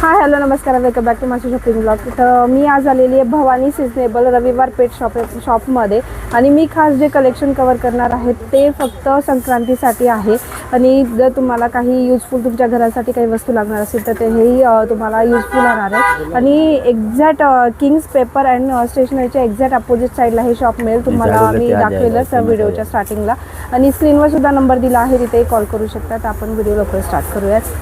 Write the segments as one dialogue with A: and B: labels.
A: हाय hello नमस्कार welcome back to माझी shopping blog तर मी आज आलेली आहे भवानी सिजनेबल रविवार पेठ शॉप शॉपमध्ये आणि मी खास जे कलेक्शन कवर करणार आहे ते फक्त संक्रांतीसाठी आहे. आणि जर तुम्हाला काही युजफुल तुमच्या घरासाठी काही वस्तू लागणार असेल तर तेही तुम्हाला युजफुल राहणार आहे. आणि एक्झॅक्ट किंग्स पेपर अँड स्टेशनरीच्या एक्झॅक्ट अपोजिट साईडला हे शॉप मिळेल. तुम्हाला मी दाखवेलच व्हिडिओच्या स्टार्टिंगला आणि स्क्रीनवर सुद्धा नंबर दिला आहे तिथेही कॉल करू शकता तर आपण व्हिडिओ लवकर स्टार्ट करूयात.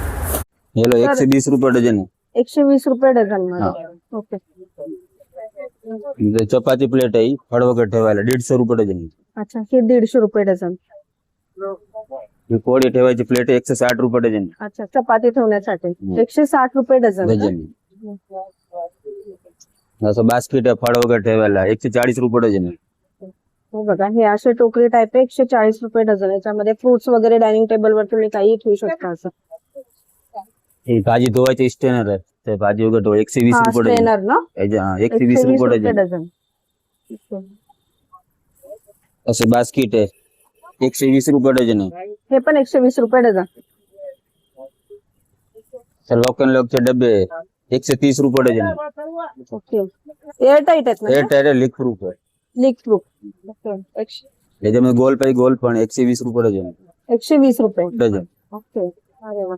B: हेलो एकशे वीस रुपये डझन
A: एकशे वीस रुपये डझनमध्ये ओके
B: म्हणजे चपाती प्लेट आहे फळ वगैरे ठेवायला दीडशे रुपये डझन.
A: अच्छा हे दीडशे रुपये डझन
B: ही पोळी ठेवायची प्लेट एकशे साठ रुपये डझन.
A: अच्छा चपाती ठेवण्यासाठी
B: हम्म.
A: एकशे साठ रुपये डझन.
B: असं बास्केट फळ वगैरे ठेवायला एकशे चाळीस रुपये डझन.
A: हो बघा हे असे टोकरी टाईप एकशे चाळीस रुपये डझन याच्यामध्ये फ्रुट्स वगैरे डायनिंग टेबलवर तुम्ही काही ठेवू शकता असं
B: ही भाजी धुवायची स्टेनर आहे ते भाजी वगैरे धुवा एकशे वीस
A: हा
B: रुपये डझन
A: स्ट्रेनर ना
B: हा, एकशे वीस रुपये डझन असं बास्केट आहे एकशे वीस रुपये डझन आहे
A: हे पण एकशे वीस रुपये डझन
B: तर लोकन लोकचे डबे आहे. एकशे तीस रुपये डझन आहे
A: ओके एअर टाईट आहेत
B: हे
A: ना
B: टायर लीक प्रूफ आहे
A: लीक प्रूफ ओके
B: याच्यामध्ये गोल पाहिजे गोल पण एकशे वीस रुपये डझन आहे.
A: एकशे वीस रुपये
B: डझन
A: ओके अरे वा.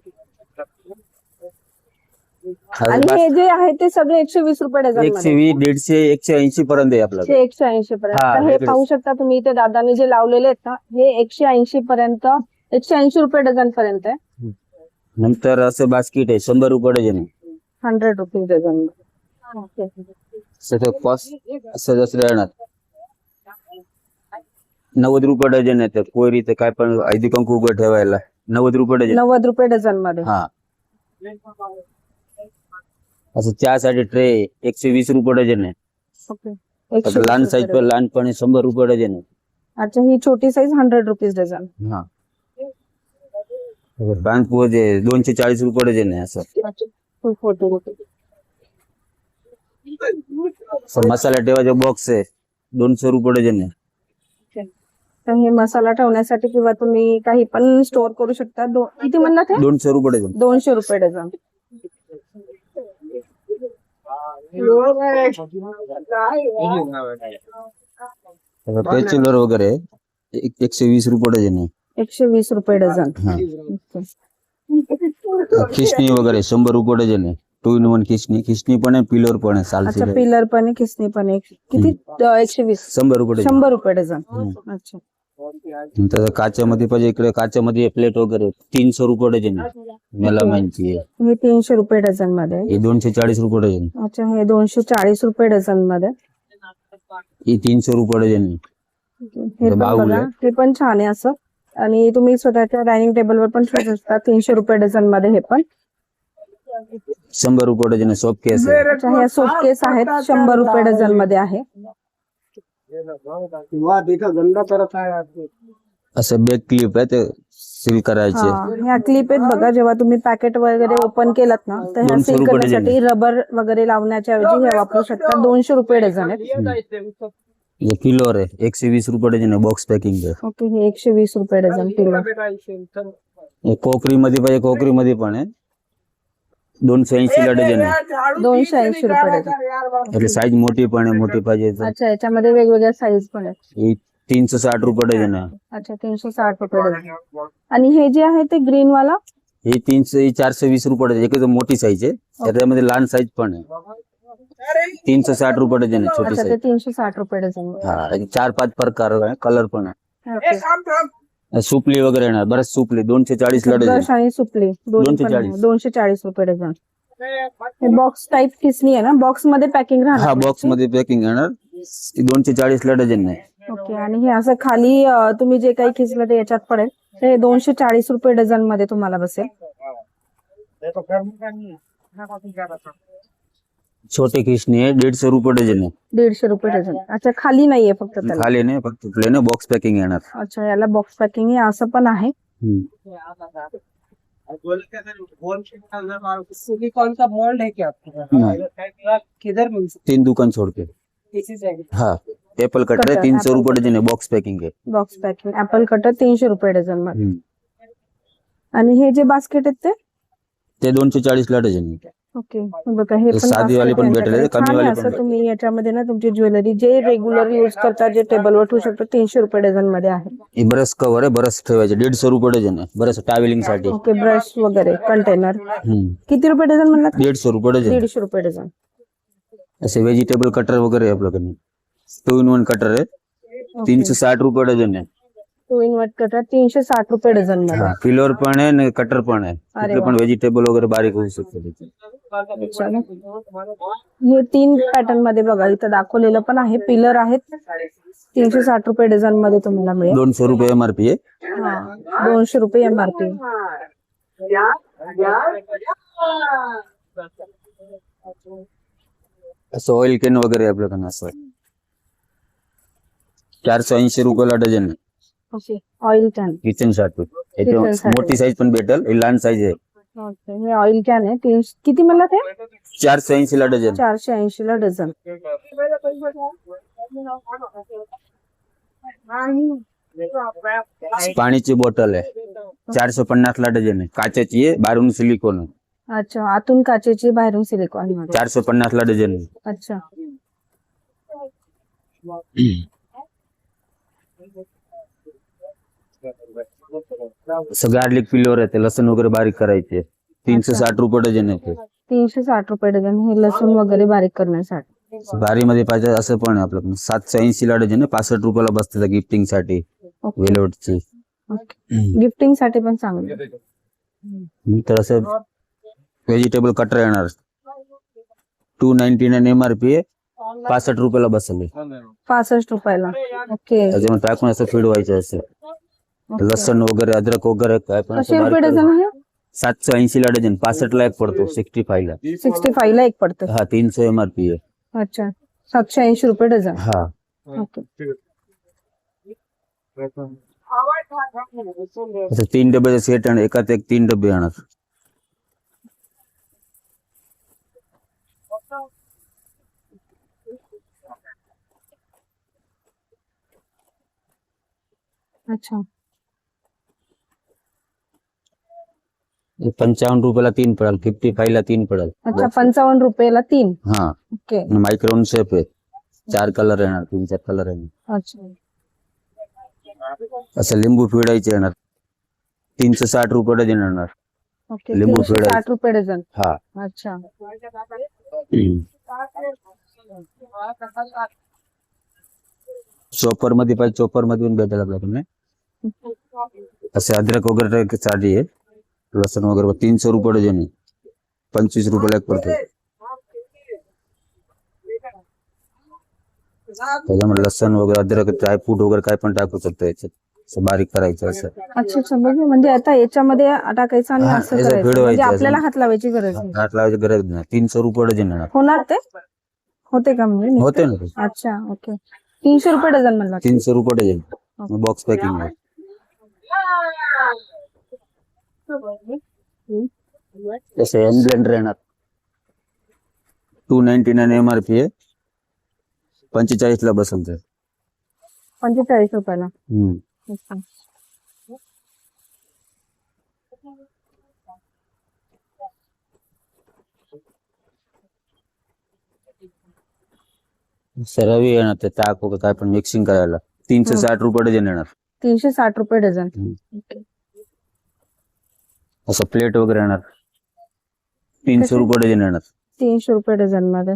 A: आणि हे जे आहे ते सगळे एकशे वीस रुपये
B: एकशे वीस दीडशे एकशे ऐंशी पर्यंत आहे
A: हे एकशे ऐंशी पर्यंत.
B: हा.
A: पाहू शकता तुम्ही इथे दादानी जे लावलेले आहेत ना हे एकशे ऐंशी पर्यंत एकशे ऐंशी रुपये डझन पर्यंत आहे.
B: नंतर असं बास्केट आहे शंभर रुपये dozen
A: hundred rupees dozen.
B: Cost राहणार. नव्वद रुपये डझन आहे ते कोयरीचं काय पण हळदी कुंकू उभं ठेवायला. नव्वद रुपये डझन.
A: नव्वद रुपये डझनमध्ये.
B: हा. असं चहासाठी ट्रे एकशे वीस रुपये डझन आहे. आता लहान साईज पण लहानपणी शंभर रुपये डझन आहे.
A: अच्छा ही छोटी साईज हंड्रेड रुपीज डझन.
B: हा. दोनशे चाळीस रुपये डझन आहे असं. मसाला ठेवायचे बॉक्स आहे दोनशे रुपये डझन आहे.
A: तर हे मसाला ठेवण्यासाठी किंवा तुम्ही काही पण स्टोअर करू शकता. दो- किती म्हणला ते?
B: दोनशे रुपये डझन.
A: दोनशे रुपये डझन.
B: पेचिलर वगैरे एक- एकशे वीस रुपये डझन आहे.
A: एकशे वीस रुपये डझन.
B: खिसणी वगैरे शंभर रुपये डझन आहे. टू इन वन खिसणी. खिसणी पण आहे पिलर पण आहे
A: अच्छा
B: सालची
A: पिलर पण आहे किसनी पण आहे. किती? एकशे वीस.
B: शंभर रुपये
A: शंभर रुपये डझन. अच्छा.
B: नंतर काच्यामध्ये पाहिजे इकडे काच्यामध्ये प्लेट वगैरे तीनशे रुपये डझन आहे. मेलामाईनची आहे.
A: हे तीनशे रुपये डझनमध्ये.
B: ही दोनशे चाळीस रुपये डझन
A: अच्छा हे दोनशे चाळीस रुपये डझनमध्ये
B: ही तीनशे रुपये डझन आहे.
A: हे पण
B: बाहुल
A: बघा
B: आहे.
A: हे पण छान आहे असं. आणि तुम्ही स्वतःच्या डायनिंग टेबलवर पण ठेवू शकता. तीनशे रुपये डझनमध्ये हे पण.
B: शंभर रुपये डझन आहे. सोप केस आहे.
A: अच्छा ह्या सूट केस आहेत. शंभर रुपये डझनमध्ये आहे.
B: असं बॅक क्लिप आहे ते सील करायचे.
A: हा, ह्या क्लिप आहेत बघा जेव्हा तुम्ही पॅकेट वगैरे ओपन केलात ना तर ह्या
B: दोनशे
A: सील
B: रुपये
A: करण्यासाठी रबर वगैरे लावण्याच्या ऐवजी हे वापरू शकता. दोनशे रुपये डझन आहेत.
B: हे किलोवर आहे एकशे वीस रुपये डझन आहे बॉक्स पॅकिंग आहे
A: ओके हे एकशे वीस रुपये डझन किलो
B: कोकरी मध्ये पाहिजे कोकरी मध्ये पण आहे. दोनशे ऐंशी ला डझन आहे
A: दोनशे ऐंशी रुपये डझन
B: याची साईज मोठी पण आहे मोठी पाहिजे तर.
A: अच्छा याच्यामध्ये वेगवेगळ्या साईज पण आहेत.
B: ही तीनशे साठ रुपये डझन आहे
A: अच्छा तीनशे साठ रुपये डझन आणि हे जे आहे ते ग्रीन वाला?
B: ही तीनशे ही चारशे वीस रुपये डझन एकच मोठी साईज आहे. त्याच्यामध्ये लहान साईज पण आहे. तीनशे साठ रुपये डझन आहे छोटी
A: अच्छा ते
B: साईज
A: तीनशे साठ रुपये डझन
B: हा आणि चार पाच प्रकार आहे कलर पण आहे.
A: ओके.
B: सुपली वगैरे येणार. बरंच सुपली. दोनशे चाळीस ला डझन
A: आणि सुपली.
B: दोनशे चाळीस.
A: दोनशे चाळीस रुपये डझन. हे बॉक्स टाईप किसनी आहे ना? बॉक्समध्ये पॅकिंग
B: हा
A: राहणार
B: बॉक्समध्ये पॅकिंग येणार. ही दोनशे चाळीस ला डझन आहे
A: ओके आणि हे असं खाली अं, तुम्ही जे काही खिचलं ते याच्यात पडेल. ते दोनशे चाळीस रुपये डझनमध्ये तुम्हाला बसेल.
B: छोटे खिसणी आहे दीडशे रुपये डझन आहे
A: दीडशे रुपये डझन अच्छा खाली नाहीये फक्त त्याला?
B: खाली नाही फक्त प्लेन बॉक्स पॅकिंग येणार.
A: अच्छा याला बॉक्स पॅकिंग आहे असं पण आहे.
B: हम्म.
C: सिलिकॉन का मोल्ड है क्या आपके पास किधर मिल सकता
B: तीन दुकान छोड़ के
C: है इसी जगह
B: हा एप्पल कटर तीनशे
A: apple
B: रुपये डझन आहे बॉक्स पॅकिंग आहे.
A: बॉक्स पॅकिंग ऍपल कटर तीनशे रुपये डझन मध्ये.
B: हम्म.
A: आणि हे जे बास्केट आहेत ते?
B: ते दोनशे चाळीस ला डझन आहे.
A: ओके बघा हे पण
B: साधीवाली पण भेटेल. कमी वाली पण
A: असं तुम्ही याच्यामध्ये ना तुमची ज्वेलरी जे रेग्युलर युज करता जे टेबलवर ठेवू शकता तीनशे रुपये डझन मध्ये आहे.
B: हे बरंच कव्हर आहे बरंच ठेवायचे दीडशे रुपये डझन आहे बरंच ट्रॅव्हलिंग साठी.
A: ओके ब्रश वगैरे कंटेनर
B: हम्म.
A: किती रुपये डझन म्हणलात?
B: दीडशे रुपये डझन.
A: दीडशे रुपये डझन.
B: असे व्हेजिटेबल कटर वगैरे आहे आपल्याकडे. टू इन वन कटर आहे. तीनशे साठ रुपये डझन आहे.
A: टू इन वट कटर तीनशे साठ रुपये डझन मध्ये.
B: फिलोर पण आहे आणि कटर पण आहे.
A: अरे वा.
B: पण व्हेजिटेबल वगैरे बारीक होऊ शकतो तिथे.
A: हे तीन पॅटर्नमध्ये बघा इथं दाखवलेलं पण आहे पिलर आहेत. तीनशे साठ रुपये डझनमध्ये तुम्हाला मिळेल.
B: दोनशे रुपये एमआरपी आहे.
A: हा. दोनशे रुपये एमआरपी
B: असं ऑइल केन वगैरे आपल्याकडे असं चारशे ऐंशी रुपयाला डझन
A: ऑइल कॅन किचनसाठी.
B: मोठी साईज पण भेटेल ही लहान साईज आहे.
A: ओके हे ऑइल कॅन आहे. तीनशे किती म्हणला ते
B: चारशे ऐंशी ला डझन.
A: चारशे ऐंशी ला डझन.
B: पाण्याची बॉटल आहे. चारशे पन्नास ला डझन आहे. काचेची आहे बाहेरून सिलिकॉन आहे.
A: अच्छा. आतून काचेची बाहेरून सिलिकॉनमध्ये.
B: चारशे पन्नास ला डझन आहे.
A: अच्छा.
B: असं गार्लिक पिलोर आहे ते लसण वगैरे बारीक करायचे. तीनशे साठ रुपये डझन आहे ते.
A: तीनशे साठ रुपये डझन हे लसूण वगैरे बारीक करण्यासाठी.
B: भारी मध्ये पाहिजे असं पण आहे आपल्याकडे सातशे ऐंशी ला डझन पासष्ट रुपयाला बसते
A: गिफ्टिंगसाठी.
B: वेलोटची
A: गिफ्टिंगसाठी पण चांगलं
B: तर असं व्हेजिटेबल कटर येणार. टू नाईन्टी नाईन एमआरपी पासष्ट रुपयाला बसले.
A: पासष्ट रुपयाला. ओके.
B: त्याच्यामुळे टाकून असं फीड व्हायचं असं.
A: ओके.
B: लसण वगैरे अद्रक वगैरे काय पण असं
A: कशे रुपये
B: बारीक
A: डझन
B: करून-
A: आहे?
B: सातशे ऐंशी ला डझन पासष्ट ला एक पडतो सिक्स्टी फाय ला.
A: सिक्स्टी फाईव्ह ला एक पडतं.
B: हा तीनशे एमआरपी आहे.
A: अच्छा. सातशे ऐंशी रुपये डझन.
B: हा.
A: ओके
B: असं तीन डब्याचे सेट आणि एकात एक तीन डबे येणार.
A: अच्छा.
B: पंचावन्न रुपयाला तीन पडेल फिफ्टी फाय ला तीन पडेल.
A: अच्छा पंचावन्न रुपयाला तीन?
B: हा.
A: ओके.
B: मायक्रोन शेप आहे. चार कलर येणार तीन चार कलर येणार.
A: अच्छा.
B: असं लिंबू फिडायचे येणार. तीनशे साठ रुपये डझन येणार. लिंबू पिळायचं.
A: साठ रुपये डझन.
B: हा.
A: अच्छा.
B: चॉपरमध्ये पाहिजे चॉपरमध्ये पण भेटेल आपल्याकडे असे अद्रक वगैरे साठी आहे लसण वगैरे तीनशे रुपये डझन आहे. पंचवीस रुपयाला एक पडतो. त्याच्यामध्ये लसण वगैरे अद्रक ड्राय फ्रूट वगैरे काय पण टाकू शकतो याच्यात. बारीक करायचं असं.
A: अच्छा अच्छा. बघू म्हणजे आता याच्यामध्ये टाकायचं आणि
B: हा,
A: असं
B: याचं
A: करायचं.
B: फिरवायचं
A: म्हणजे. आपल्याला हात लावायची गरज नाही.
B: हात लावायची गरज नाही. तीनशे रुपये डझन येणार
A: होणार ते? होते का म्हणजे
B: होते ना.
A: अच्छा ओके. तीनशे रुपये डझन म्हणला
B: तीनशे रुपये डझन. बॉक्स पॅकिंग ब्लेंडर येणार. टू नाईन्टी नाईन एमआरपी आहे. पंचेचाळीस ला बसल ते
A: पंचेचाळीस रुपयाला.
B: हम्म.
A: अच्छा.
B: सरवी येणार ते ताक वगैरे काय पण मिक्सिंग करायला. तीनशे साठ रुपये डझन येणार.
A: तीनशे साठ रुपये डझन.
B: असं प्लेट वगैरे येणार तीनशे? रुपये डझन येणार
A: तीनशे रुपये डझनमध्ये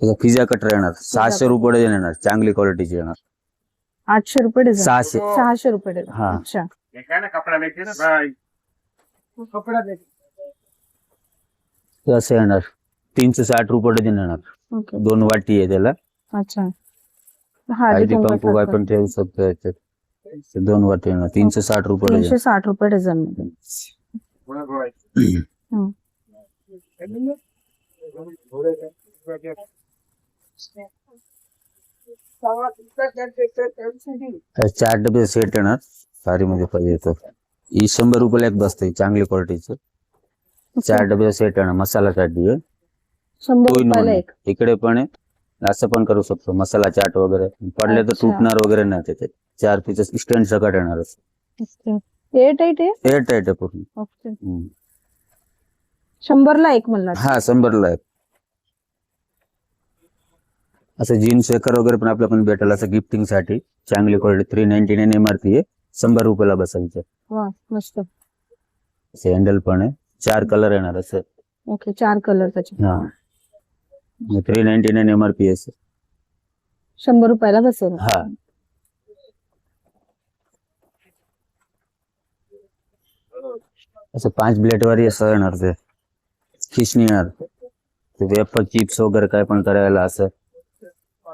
B: त्याचा पिझ्झा कटर येणार. सहाशे रुपये डझन येणार. चांगली क्वालिटीची येणार.
A: आठशे रुपये डझन.
B: सहाशे.
A: सहाशे रुपये डझन.
B: हा.
A: अच्छा.
B: ते असं येणार. तीनशे साठ रुपये डझन येणार.
A: ओके.
B: दोन वाटी आहे त्याला.
A: अच्छा. हा
B: हळदी काय पण ठेवू शकतो याच्यात. ते दोन वाटी तीनशे साठ रुपये डझन.
A: तीनशे साठ रुपये डझन. मध्ये हम्म.
B: हे चार डबे सेट येणार सारी मध्ये पाहिजे तर ही शंभर रुपयाला एक बसते चांगली क्वालिटीचं. चार डबे सेट येणार आहे
A: शंभर
B: one
A: रुपयाला
B: आहे.
A: एक.
B: इकडे पण आहे. असं पण करू शकतो. मसाला चाट वगैरे. पडले तर
A: अच्छा.
B: तुटणार वगैरे नाही त्याच्यात चार पीसेस स्टँड सकट येणार
A: एअर टाईट आहे?
B: एअर टाईट आहे पूर्ण.
A: ओके
B: हम्म.
A: शंभरला एक म्हणला
B: हा शंभरला आहे असं जीन्स शेकर वगैरे पण आपल्याकडून भेटेल असं गिफ्टिंगसाठी. चांगली quality three ninety nine M R P आहे. शंभर रुपयाला बसायचं.
A: वा मस्त.
B: असं हँडल पण आहे. चार कलर येणार असं
A: ओके चार कलर त्याचे.
B: हा. Three ninety nine M R P आहे
A: शंभर रुपयाला बसेल.
B: हा. असं पाच प्लेट वारी असं येणार ते. खिसणी येणार ते वेपर चिप्स वगैरे काय पण करायला असं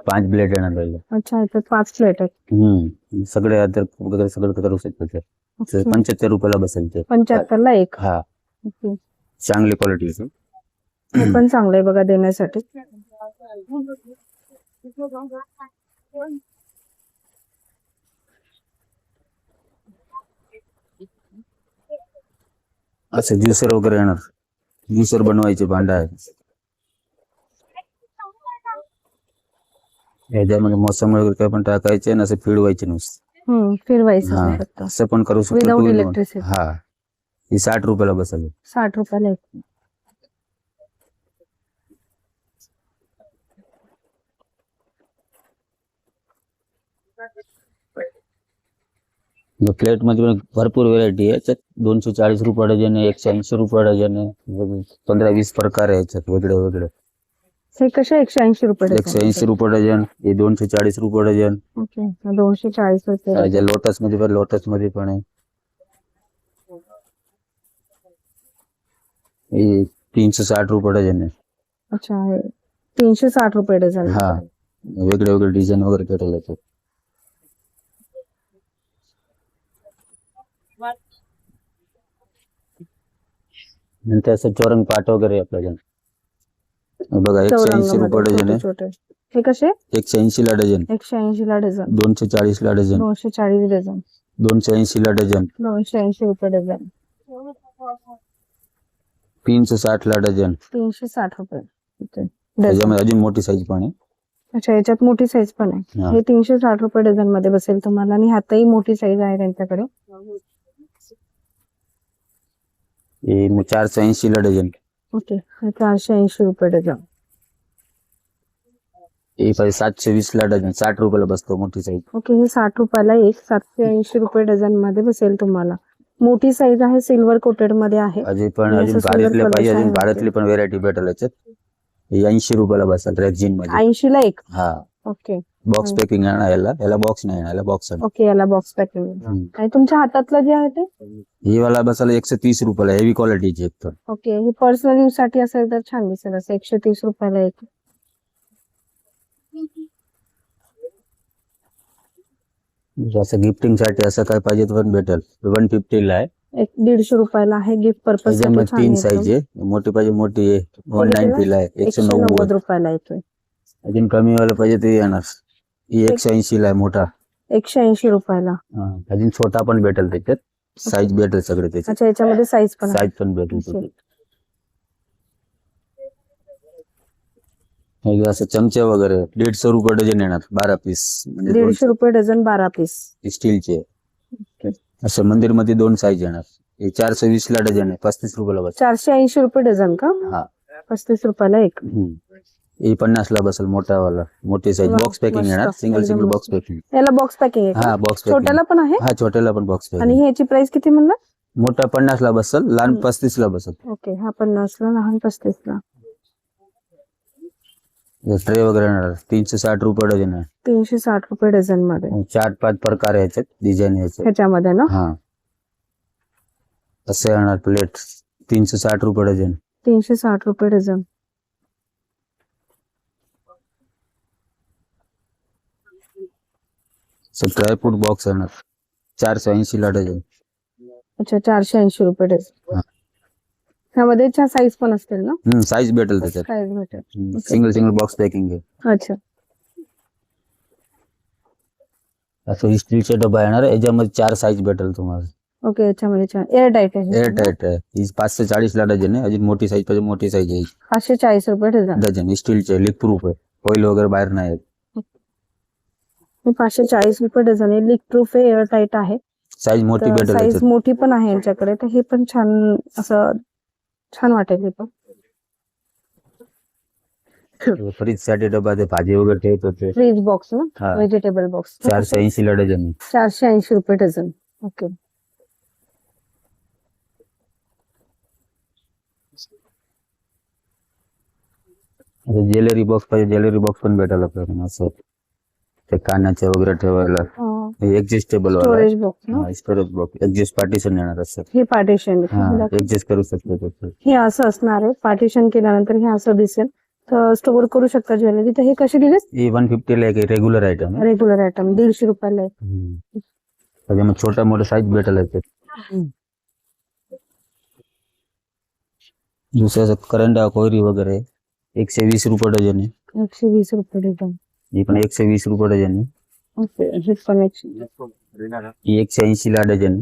B: पाच प्लेट येणार पहिले
A: अच्छा पाच प्लेट आहेत.
B: हम्म. सगळे अद्रक वगैरे सगळं करू शकतो ते. पंच्याहत्तर रुपयाला बसेल ते.
A: पंच्याहत्तरला एक?
B: हा.
A: ओके.
B: चांगली क्वालिटी
A: हे पण चांगलं आहे बघा देण्यासाठी.
B: असं ज्युसर वगैरे येणार. ज्युसर बनवायचे भांडा आहे याच्यामध्ये मोसम वगैरे काय पण टाकायचे आणि असं फिरवायचे नुसतं.
A: हम्म फिरवायचं
B: असं पण करू शकतो
A: Without
B: two
A: electricity.
B: हा. ही साठ रुपयाला बसवली.
A: साठ रुपयाला एक.
B: प्लेटमध्ये पण भरपूर व्हेरायटी आहे. याच्यात दोनशे चाळीस रुपये डझन आहे एकशे ऐंशी रुपये डझन आहे. पंधरा वीस प्रकार आहे याच्यात वेगळे वेगळे.
A: हे कसे एकशे ऐंशी रुपये
B: एकशे ऐंशी रुपये डझन हे दोनशे चाळीस रुपये डझन.
A: ओके दोनशे चाळीस रुपये
B: लोटसमध्ये पण लोटसमध्ये पण आहे. हे तीनशे साठ रुपये डझन आहे.
A: अच्छा तीनशे साठ रुपये डझन.
B: हा वेगळे वेगळे डिझाईन वगैरे केलेले आहेत. नंतर असं चोरंग पाट वगैरे हे बघा एकशे ऐंशी रुपये डझन आहे.
A: छोटे हे कसे?
B: एकशे ऐंशी ला डझन.
A: एकशे ऐंशी ला डझन.
B: दोनशे चाळीस ला डझन.
A: दोनशे चाळीस डझन.
B: दोनशे ऐंशी ला डझन.
A: दोनशे ऐंशी रुपये डझन.
B: तीनशे साठ ला डझन.
A: तीनशे साठ रुपये.
B: त्याच्यामध्ये अजून मोठी साईज पण आहे.
A: अच्छा याच्यात मोठी साईज पण आहे.
B: हा.
A: तीनशे साठ रुपये डझनमध्ये बसेल तुम्हाला आणि ह्यातही मोठी साईज आहे त्यांच्याकडे.
B: चारशे ऐंशी ला डझन
A: ओके चारशे ऐंशी रुपये डझन
B: हे पाहिजे सातशे वीस ला डझन साठ रुपयाला बसतो मोठी साईज
A: ओके हे साठ रुपयाला एक सातशे ऐंशी रुपये डझनमध्ये बसेल तुम्हाला मोठी साईज आहे सिल्वर कोटेडमध्ये आहे
B: अजून पण
A: हे
B: अजून
A: असं सुंदर
B: भारीतले
A: colors
B: पाहिजे अजून
A: आहे
B: भारातली पण व्हेरायटी भेटेल याच्यात ऐंशी रुपयाला बसेल रेक्झिनमध्ये
A: ऐंशी ला एक
B: हा
A: ओके.
B: बॉक्स. पॅकिंग आहे ना याला याला बॉक्स नाही याला बॉक्स आहे
A: ओके याला बॉक्स पॅकिंग. आणि. तुमच्या हातातलं जे आहे ते?
B: ही वाला बसायला एकशे तीस रुपयाला हेवी क्वालिटीची एक तर.
A: ओके हे पर्सनल यूजसाठी असेल तर छान दिसेल असं एकशे तीस रुपयाला एक.
B: असं गिफ्टिंगसाठी असं काय पाहिजे पण भेटेल. वन फिफ्टी ला आहे.
A: एक दीडशे रुपयाला आहे गिफ्ट पर्पज
B: तीन साईज आहे. मोठी पाहिजे मोठी आहे. वन
A: कितीला?
B: नाईन्टी ला आहे एकशे
A: नव्वद रुपयाला येतोय.
B: अजून कमी वाला पाहिजे ते येणार. ही एकशे ऐंशी ला आहे मोठा.
A: एकशे ऐंशी रुपयाला.
B: हा. अजून छोटा पण भेटेल त्याच्यात. साईज भेटेल सगळे त्याच्यात
A: अच्छा याच्यामध्ये साईज पण आहे.
B: साईज पण भेटेल. हे असं चमचे वगैरे. दीडशे रुपये डझन येणार बारा पीस म्हणजे
A: दीडशे रुपये डझन बारा पीस
B: दोन स्टीलचे असं मंदिरमध्ये दोन साईज येणार. हे चारशे वीस ला डझन आहे पस्तीस रुपयाला बस
A: चारशे ऐंशी रुपये डझन का?
B: हा.
A: पस्तीस रुपयाला एक.
B: हम्म. हे पन्नास ला बसेल मोठा वाला मोठी साईज बॉक्स पॅकिंग. येणार सिंगल सिंगल. बॉक्स पॅकिंग
A: याला बॉक्स पॅकिंग आहे का?
B: हा बॉक्स पॅकिंग
A: छोट्याला पण आहे
B: हा छोट्याला पण बॉक्स
A: आणि
B: पॅकिंग
A: ह्याची प्राइस किती म्हणला
B: मोठा पन्नास ला बसेल लहान. पस्तीस ला बसेल
A: ओके हा पन्नासला लहान पस्तीसला
B: ट्रे वगैरे येणार तीनशे साठ रुपये डझन आहे
A: तीनशे साठ रुपये डझन मध्ये
B: चार पाच प्रकार आहे याच्यात डिझाईन याचे
A: ह्याच्यामध्ये ना
B: हा असे येणार प्लेट तीनशे साठ रुपये डझन
A: तीनशे साठ रुपये डझन
B: ड्रायफ्रूट बॉक्स येणार चारशे ऐंशी ला डझन
A: अच्छा चारशे ऐंशी रुपये डझन
B: हा.
A: ह्यामध्ये साईज पण असतील ना?
B: हम्म साईज भेटेल त्याच्यात.
A: साईज भेटेल.
B: सिंगल सिंगल बॉक्स पॅकिंग आहे.
A: अच्छा.
B: असं स्टीलचे डबा येणार याच्यामध्ये चार साईज भेटेल तुम्हाला.
A: ओके याच्यामध्ये छान एअर टाईट आहे.
B: एअर टाईट आहे. ही पाचशे चाळीस ला डझन आहे अजून मोठी साईज पाहिजे मोठी साईज आहे
A: पाचशे चाळीस रुपये डझन
B: डझन स्टीलचे लिक प्रूफ आहे. ऑइल वगैरे बाहेर नाही येत.
A: हे पाचशे चाळीस रुपये डझन आहे. लिक प्रूफ आहे एअर टाईट आहे.
B: साईज मोठी भेटेल
A: साईज
B: याच्यात
A: मोठी पण आहे यांच्याकडे. तर हे पण छान असं छान वाटेल हे पण.
B: फ्रीजसाठी डबा ते भाजी वगैरे ठेवत होते.
A: फ्रीज बॉक्स ना?
B: हा.
A: व्हेजिटेबल बॉक्स
B: चारशे ऐंशी ला डझन आहे.
A: चारशे ऐंशी रुपये डझन. ओके.
B: आता ज्वेलरी बॉक्स पाहिजे ज्वेलरी बॉक्स पण भेटायला पाहिजे असं. ते कानाचे वगैरे ठेवायला. एक्झिस्टेबल
A: स्टोरेज बॉक्स ना?
B: स्टोरेज बॉक्स पार्टिशन येणार असं.
A: हे पार्टिशन
B: एक्झिस्ट करू शकतो.
A: हे असं असणार आहे. पार्टिशन केल्यानंतर हे असं दिसेल. तर स्टोअर करू शकता ज्वेलरी. तर हे कसे दिले
B: वन फिफ्टी ला एक रेग्युलर आयटम
A: रेग्युलर आयटम दीडशे रुपयाला.
B: त्याच्यामध्ये छोटा मोठा साईज भेटायला येते दुसऱ्याचं करंडा कोयरी वगैरे. एकशे वीस रुपये डझन आहे.
A: एकशे वीस रुपये डझन.
B: ही पण एकशे वीस रुपये डझन आहे.
A: एकशे
B: ऐंशी ला डझन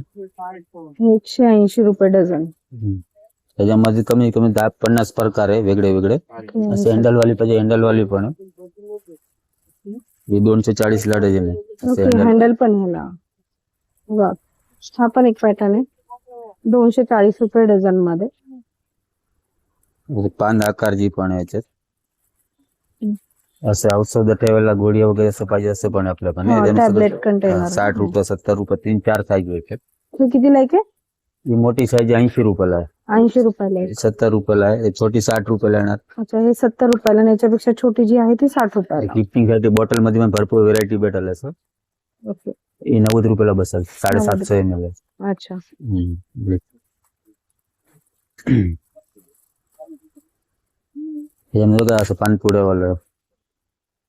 A: एकशे ऐंशी रुपये डझन.
B: त्याच्यामध्ये कमी कमी दहा पन्नास प्रकार आहे वेगळे वेगळे. असे हँडल वाली पाहिजे हँडल वाली पण. ही दोनशे चाळीस ला डझन आहे. हँडल
A: पण ह्याला. हा पण एक पॅटर्न आहे. दोनशे चाळीस रुपये डझनमध्ये
B: पान आकारची पण याच्यात. असं औषध ठेवायला गोळी वगैरे असं पाहिजे असं पण आपल्याकडे
A: हा, tablet container.
B: हा, साठ रुपये सत्तर रुपये तीन चार साईज भेटतात
A: हे किती लायक आहे
B: ही मोठी साईज ऐंशी रुपयाला आहे.
A: ऐंशी रुपयाला आहे
B: सत्तर रुपयाला आहे. ही छोटी साठ रुपयाला येणार.
A: अच्छा हे सत्तर रुपयाला आणि याच्यापेक्षा छोटी जी आहे ती साठ रुपयाला.
B: गिफ्टिंगसाठी बॉटलमध्ये पण भरपूर व्हेरायटी भेटेल असं.
A: ओके.
B: ही नव्वद रुपयाला बसेल साडेसातशे एम एल
A: अच्छा.
B: काय असं पानपुड्यावालं?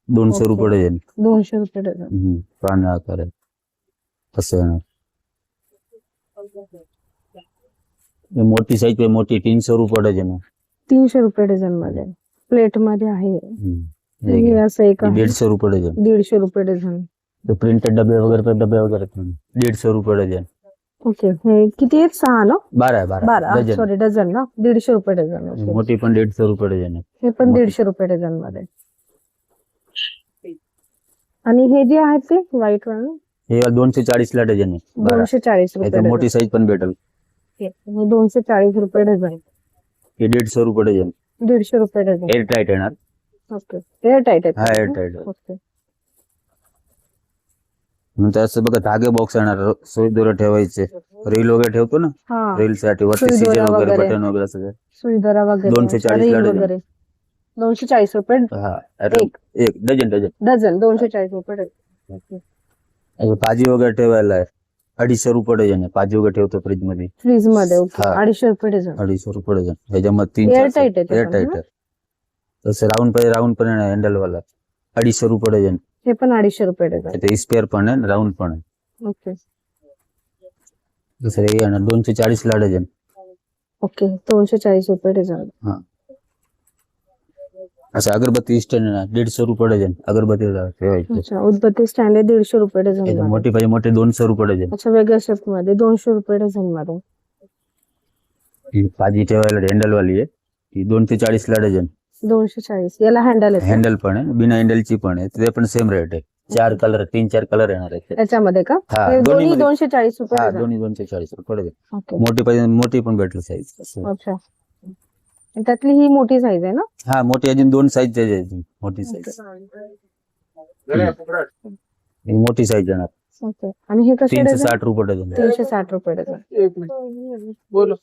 B: दोनशे. रुपये डझन.
A: दोनशे रुपये डझन.
B: हम्म, आकार आहे येणार ही मोठी साईज आहे मोठी. तीनशे रुपये डझन आहे.
A: तीनशे रुपये डझनमध्ये. प्लेटमध्ये आहे.
B: हम्म.
A: हे
B: हे
A: असं एक. आहे.
B: दीडशे रुपये डझन.
A: दीडशे रुपये डझन.
B: प्रिंटेड डबे वगैरे डबे वगैरे पण दीडशे रुपये डझन.
A: ओके. हे किती आहेत? सहा ना?
B: बारा आहे बारा.
A: बारा.
B: डझन.
A: सॉरी डझन ना? दीडशे रुपये डझन. ओके.
B: मोठी पण दीडशे रुपये डझन आहे.
A: हे पण
B: मोठी.
A: दीडशे रुपये डझनमध्ये. आणि हे जे आहेत ते व्हाईट
B: हे दोनशे चाळीस ला डझन आहे. बारा
A: दोनशे चाळीस रुपये
B: याच्यात. मोठी साईज पण भेटेल.
A: हे दोनशे चाळीस रुपये डझन
B: हे दीडशे रुपये डझन.
A: दीडशे रुपये डझन.
B: एअर टाईट येणार.
A: ओके. एअर टाईट
B: हा
A: आहे
B: एअर टाईट
A: ओके.
B: नंतर असं बघा धागे बॉक्स येणार. सोय दोरा ठेवायचे. रील वगैरे ठेवतो ना?
A: हा.
B: रील साठी वरती
A: सुई दोरा
B: सीजन वगैरे
A: वगैरे.
B: बटन वगैरे सगळं
A: सुईदरा वगैरे.
B: 240
A: ring
B: ला डझन.
A: वगैरे. दोनशे चाळीस रुपये
B: हा
A: एक.
B: एक डझन डझन.
A: डझन दोनशे चाळीस रुपये
B: असं भाजी वगैरे ठेवायला आहे. अडीचशे रुपये डझन आहे. भाजी वगैरे ठेवतो
A: फ्रीजमध्ये फ्रीजमध्ये ओके.
B: हा.
A: अडीचशे रुपये डझन.
B: अडीचशे रुपये डझन. ह्याच्यामध्ये तीन
A: Air tight आहे ते
B: एअर
A: पण,
B: टाईट? आहे तसं राऊंड पाहिजे राऊंड पण आहे हँडल वाला अडीचशे रुपये डझन.
A: हे पण अडीचशे रुपये डझन.
B: ते स्पेअर पण आहे राऊंड पण आहे.
A: ओके.
B: दुसरं हे येणार दोनशे चाळीस ला डझन.
A: ओके दोनशे चाळीस रुपये डझन.
B: असं अगरबत्ती स्टँड दीडशे रुपये डझन अगरबत्ती
A: अच्छा उदबत्ती स्टँड आहे दीडशे रुपये डझनमध्ये.
B: मोठी पाहिजे मोठे दोनशे रुपये डझन.
A: अच्छा वेगळ्या शेपमध्ये दोनशे रुपये डझनमध्ये
B: ही भाजी ठेवायला हँडल वाली आहे. ती दोनशे चाळीस ला डझन.
A: दोनशे चाळीस. याला हँडल आहे
B: हँडल पण आहे बिना हँडलची पण आहे. ते पण सेम रेट आहे. चार कलर तीन चार कलर येणार आहेत.
A: याच्यामध्ये का?
B: हा
A: हे
B: दोन्ही
A: दोनशे चाळीस रुपये
B: हा
A: डझन.
B: दोन्ही दोनशे चाळीस रुपये डझन.
A: ओके.
B: मोठी पाहिजे मोठी पण भेटेल साईज
A: अच्छा. त्यातली ही मोठी साईज आहे ना?
B: हा मोठी अजून दोन साईज मोठी साईज ही मोठी साईज येणार.
A: ओके. आणि हे कसे
B: तीनशे
A: डझन
B: साठ रुपये डझन
A: तीनशे साठ रुपये डझन
C: एक मिनिट. बोलो.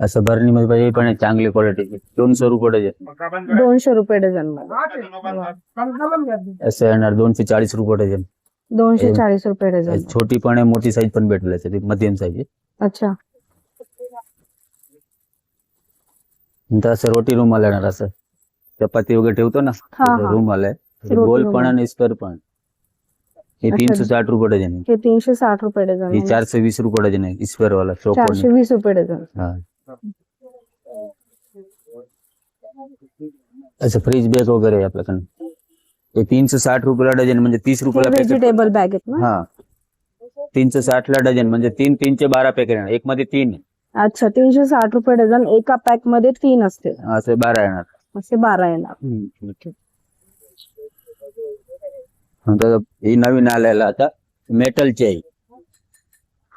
B: असं बरणीमध्ये पाहिजे पण आहे चांगली क्वालिटीची दोनशे रुपये डझन
A: दोनशे रुपये डझनमध्ये
B: असं येणार दोनशे चाळीस रुपये डझन
A: दोनशे चाळीस रुपये डझन
B: छोटी पण आहे मोठी साईज पण भेटेल याच्यात मध्यम साईज
A: अच्छा.
B: नंतर असं रोटी रुमाल येणार असं. चपाती वगैरे ठेवतो ना
A: हा हा.
B: रुमाल आहे.
A: रोटी
B: गोल
A: रुमाल.
B: पण आणि स्क्वेअर पण हे
A: अच्छा.
B: तीनशे साठ रुपये डझन आहे.
A: हे तीनशे साठ रुपये डझन
B: ही चारशे वीस रुपये डझन आहे स्क्वेअर वाला चौकोन
A: चारशे वीस रुपये डझन.
B: हा. असं फ्रीज बॅग वगैरे आहे आपल्याकडे हे तीनशे साठ रुपयाला डझन म्हणजे तीस रुपयाला पॅकेट
A: व्हेजिटेबल बॅग आहेत ना?
B: हा. तीनशे साठ ला डझन म्हणजे तीन तीनशे बारा पॅकेट येणार एक मध्ये तीन
A: अच्छा तीनशे साठ रुपये डझन एका पॅकमध्ये तीन असते
B: असे बारा येणार.
A: असे बारा येणार.
B: नंतर ही नवीन आलेला आता मेटलची आहे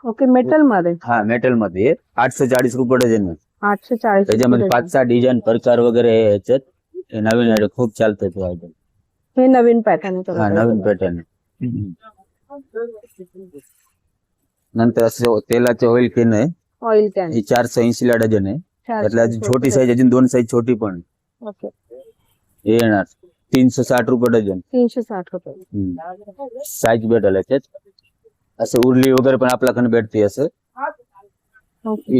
A: ओके मेटलमध्ये.
B: हा मेटलमध्ये. आठशे चाळीस रुपये डझन आहे.
A: आठशे चाळीस
B: त्याच्यामध्ये
A: रुपये
B: पाच सहा डिझाईन प्रकार वगैरे आहे याच्यात. हे नवीन आहे खूप चालतं ते item.
A: डझन. हे नवीन पॅटर्न
B: हा नवीन पॅटर्न नंतर असं तेलाचे ऑइल केन आहे
A: ऑइल कॅन
B: ही चारशे ऐंशी ला डझन आहे त्यातल्या अजून छोटी साईज अजून दोन साईज छोटी पण.
A: ओके.
B: हे येणार. तीनशे साठ रुपये डझन.
A: तीनशे साठ रुपये.
B: साईज भेटेल याच्यात. असं उरली वगैरे पण आपल्याकडे भेटते असं.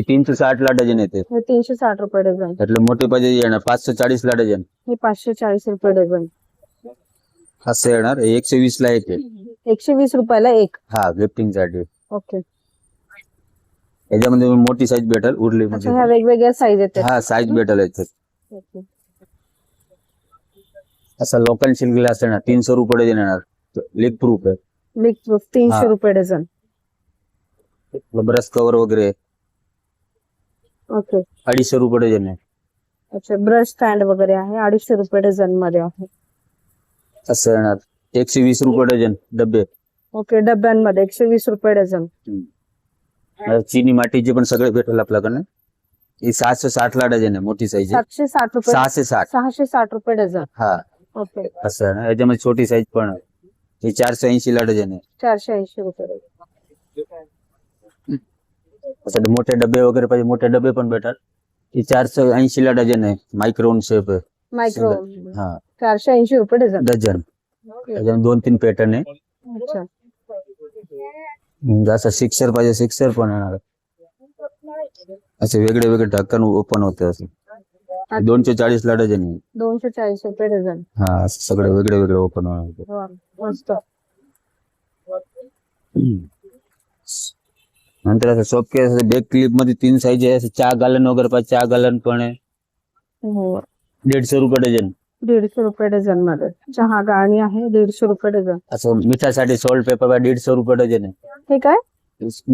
B: तीनशे साठ ला डझन येते
A: तीनशे साठ रुपये डझन.
B: त्यातले मोठे पाहिजे येणार. पाचशे चाळीस ला डझन
A: हे पाचशे चाळीस रुपये डझन.
B: असं येणार. एकशे वीस ला येते.
A: एकशे वीस रुपयाला एक.
B: हा गिफ्टिंगसाठी.
A: ओके.
B: याच्यामध्ये मोठी साईज भेटेल उरली
A: ह्या
B: मध्ये
A: वेगवेगळ्या साईज येतात
B: हा साईज भेटेल याच्यात. असा लोकल सिल्क ग्लास ना तीनशे रुपये डझन येणार. लीक प्रूफ आहे.
A: बिग प्रूफ तीनशे. रुपये डझन.
B: ब्रश कव्हर वगैरे.
A: ओके
B: अडीचशे रुपये डझन आहे.
A: अच्छा ब्रश स्टँड वगैरे आहे अडीचशे रुपये डझनमध्ये आहे.
B: असं येणार. एकशे वीस रुपये डझन डबे
A: ओके डब्यांमध्ये एकशे वीस रुपये डझन.
B: चिनी मातीचे पण सगळे भेटेल आपल्याकडे ही सहाशे साठ ला डझन आहे मोठी साईज
A: सातशे साठ रुपये.
B: सहाशे साठ.
A: सहाशे साठ रुपये डझन.
B: हा.
A: ओके.
B: असं आहे ना? याच्यामध्ये छोटी साईज पण आहे. ही चारशे ऐंशी ला डझन आहे.
A: चारशे ऐंशी रुपये
B: असं मोठे डबे वगैरे पाहिजे मोठे डबे पण भेटतात ही चारशे ऐंशी ला डझन आहे मायक्रोन शेप आहे.
A: मायक्रो
B: हा.
A: चारशे ऐंशी रुपये डझन.
B: डझन. त्याच्यामध्ये दोन तीन पॅटर्न आहे.
A: अच्छा.
B: जसं सिक्सर पाहिजे सिक्सर पण येणार. असे वेगळे वेगळे ढक्कन ओपन होते असं. दोनशे चाळीस ला डझन आहे.
A: दोनशे चाळीस रुपये डझन.
B: हा असं सगळे वेगळे वेगळे ओपन होणार
A: वा, मस्त.
B: नंतर असं शॉपकेस बॅक क्लिपमध्ये तीन साईज आहे असं चहा गालन वगैरे पाहिजे चहा गालन पण आहे.
A: हो.
B: दीडशे रुपये डझन.
A: दीडशे रुपये डझनमध्ये. चहा गाळणी आहे दीडशे रुपये डझन.
B: असं मिठासाठी सॉल्ट पेपर दीडशे रुपये डझन आहे.
A: हे काय?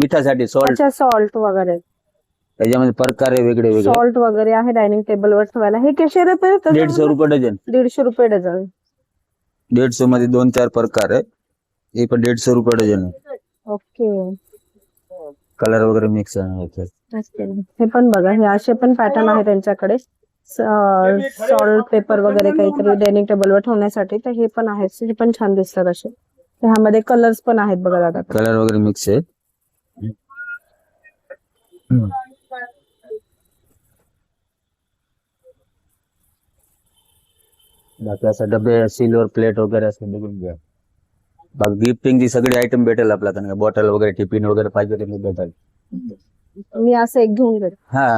B: मिठासाठी सॉल्ट
A: अच्छा सॉल्ट वगैरे.
B: त्याच्यामध्ये प्रकार आहे वेगळे वेगळे.
A: सॉल्ट वगैरे आहे डायनिंग टेबल वर ठेवायला. हे कसे रुपये डझन?
B: दीडशे रुपये डझन.
A: दीडशे रुपये डझन.
B: दीडशे मध्ये दोन चार प्रकार आहे. हे पण दीडशे रुपये डझन आहे.
A: ओके.
B: कलर वगैरे मिक्स आहे याच्यात.
A: हे पण बघा हे असे पण पॅटर्न आहे त्यांच्याकडे. सॉल्ट पेपर वगैरे काहीतरी डायनिंग टेबलवर ठेवण्यासाठी तर हे पण आहेत. हे पण छान दिसतात असे. ह्यामध्ये कलर्स पण आहेत बघा दादा.
B: कलर वगैरे मिक्स आहे बाकी असं डबे सिल्वर प्लेट वगैरे असं बघून घ्या बाकी गिफ्टिंगची सगळी आयटम भेटेल आपल्याकडे बॉटल वगैरे टिफिन वगैरे पाहिजे ते भेटेल.
A: मी असं एक घेऊन घेते
B: हा.